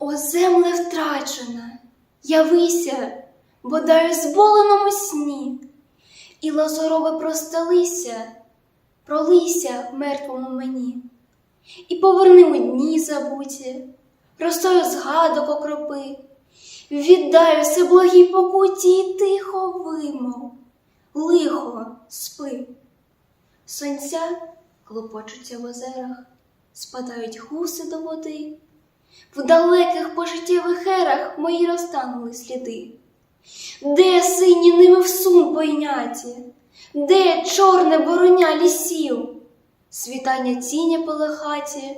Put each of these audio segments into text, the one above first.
земле втрачена, явися, бодай у зболеному сні, і лазурови простелися, пролися в мертвому мені, і поверни у дні забуті, ростою згадок окропи, віддай усе благій покуті і тихо вимов, лихо спи. Сонця клопочуться в озерах, спадають гуси до води. В далеких пожиттєвих ерах мої розтанули сліди. Де сині ними в сум пойняті, де чорне бороня лісів, світання тіня полихаті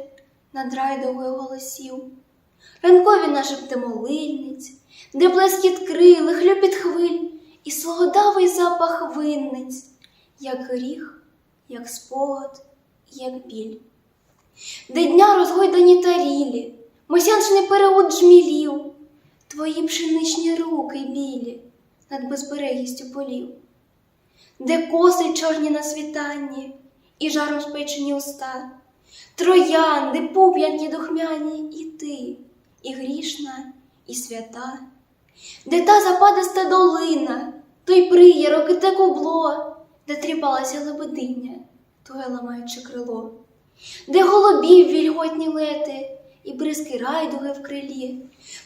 над райдовою голосів, ранкові нашепти молильниць, де блескіт крили, хлюпіт хвиль і солодавий запах винниць, як гріх, як спогад, як біль. Де дня розгойдані мосянчний переуд жмілів, твої пшеничні руки білі над безберегістю полів, де коси чорні на світанні і жаром спечені уста, троянди, пуп'янки духмяні, і ти, і грішна, і свята, де та западиста долина, той приярок і те кубло, де тріпалася лебединя, твоє ламаюче крило. Де голубів вільготні лети і бризки райдуги в крилі.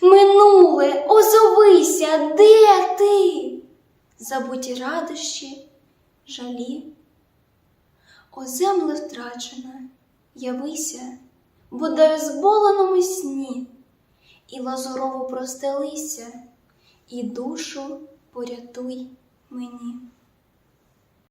Минуле, озовися, де ти? Забуті радощі, жалі. О земле втрачена, явися, бодай у зболеному сні, і лазурово простелися, і душу порятуй мені.